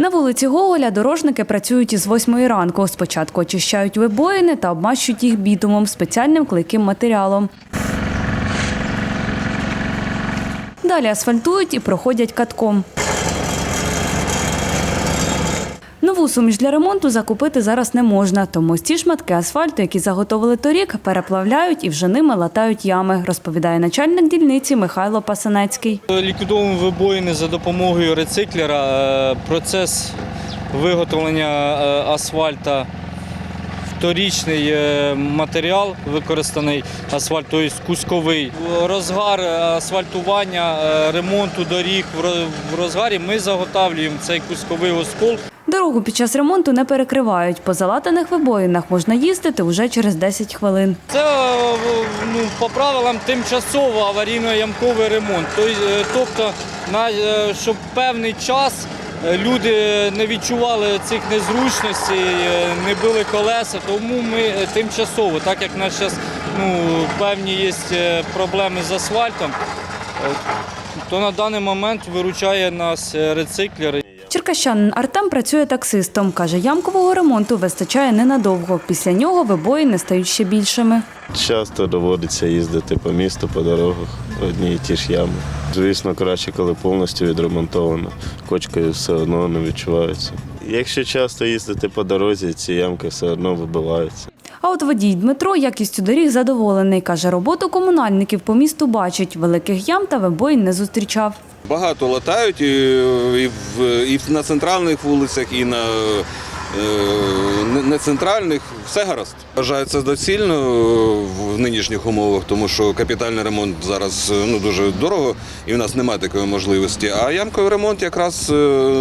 На вулиці Гоголя дорожники працюють із 8 ранку. Спочатку очищають вибоїни та обмащують їх бітумом, спеціальним клейким матеріалом. Далі асфальтують і проходять катком. Нову суміш для ремонту закупити зараз не можна, тому ці шматки асфальту, які заготовили торік, переплавляють і вже ними латають ями, розповідає начальник дільниці Михайло Пасанецький. Ліквідовуємо вибоїни за допомогою рециклера. Е, Процес виготовлення е, асфальта вторічний е, матеріал використаний асфальт, тобто кусковий. Розгар асфальтування, ремонту доріг в розгарі ми заготовлюємо цей кусковий оскол. Дорогу під час ремонту не перекривають. По залатаних вибоїнах можна їздити уже через 10 хвилин. Це е, ну, по правилам тимчасово аварійно-ямковий ремонт. Е, Тобто, на, е, щоб певний час люди не відчували цих незручностей, не били колеса, тому ми тимчасово, так як в нас зараз ну, певні є проблеми з асфальтом, то на даний момент виручає нас рециклер. Черкащанин Артем працює таксистом. Каже, ямкового ремонту вистачає ненадовго. Після нього вибоїни стають ще більшими. Часто доводиться їздити по місту, по дорогах, одні і ті ж ями. Звісно, краще, коли повністю відремонтовано. Кочкою все одно не відчувається. Якщо часто їздити по дорозі, ці ямки все одно вибиваються. А от водій Дмитро якістю доріг задоволений. Каже, роботу комунальників по місту бачить. Великих ям та вибоїн не зустрічав. Багато латають і, і, і на центральних вулицях, і на е, не- центральних. Все гаразд. Вважаю це доцільно в нинішніх умовах, тому що капітальний ремонт зараз е, ну, дуже дорого і в нас немає такої можливості. А ямковий ремонт якраз е,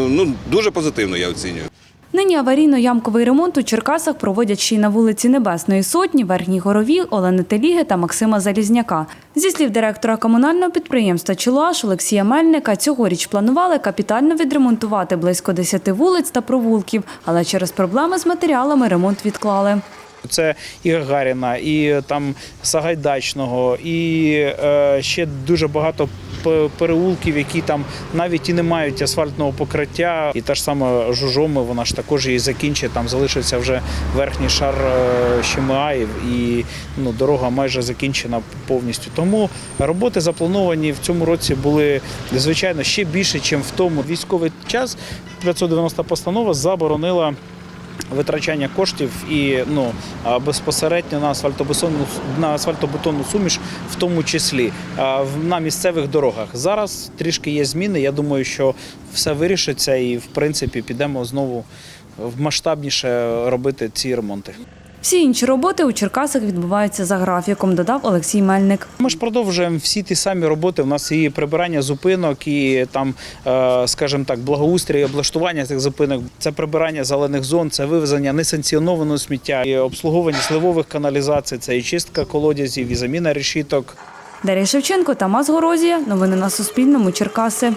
ну, дуже позитивно я оцінюю. Нині аварійно-ямковий ремонт у Черкасах проводять ще й на вулиці Небесної Сотні, Верхній Горові, Олени Теліги та Максима Залізняка. Зі слів директора комунального підприємства «Чилуаш» Олексія Мельника, цьогоріч планували капітально відремонтувати близько 10 вулиць та провулків, але через проблеми з матеріалами ремонт відклали. Це і Гагаріна, і там Сагайдачного, і е, ще дуже багато переулків, які там навіть і не мають асфальтного покриття. І та ж сама Жужоми, вона ж також її закінчить. Там залишився вже верхній шар е, Щемаїв, і ну, дорога майже закінчена повністю. Тому роботи заплановані в цьому році були звичайно ще більше, ніж в тому військовий час. 590 постанова заборонила витрачання коштів і ну безпосередньо на асфальтобетонну на асфальтобетонну суміш, в тому числі на місцевих дорогах. Зараз трішки є зміни. Я думаю, що все вирішиться, і в принципі підемо знову масштабніше робити ці ремонти. Всі інші роботи у Черкасах відбуваються за графіком, додав Олексій Мельник. Ми ж продовжуємо всі ті самі роботи. У нас і прибирання зупинок, і там, е, скажімо так, благоустрій, облаштування цих зупинок. Це прибирання зелених зон, це вивезення несанкціонованого сміття, і обслуговування сливових каналізацій, це і чистка колодязів, і заміна решіток. Дар'я Шевченко, Тамас Горозія. Новини на Суспільному. Черкаси.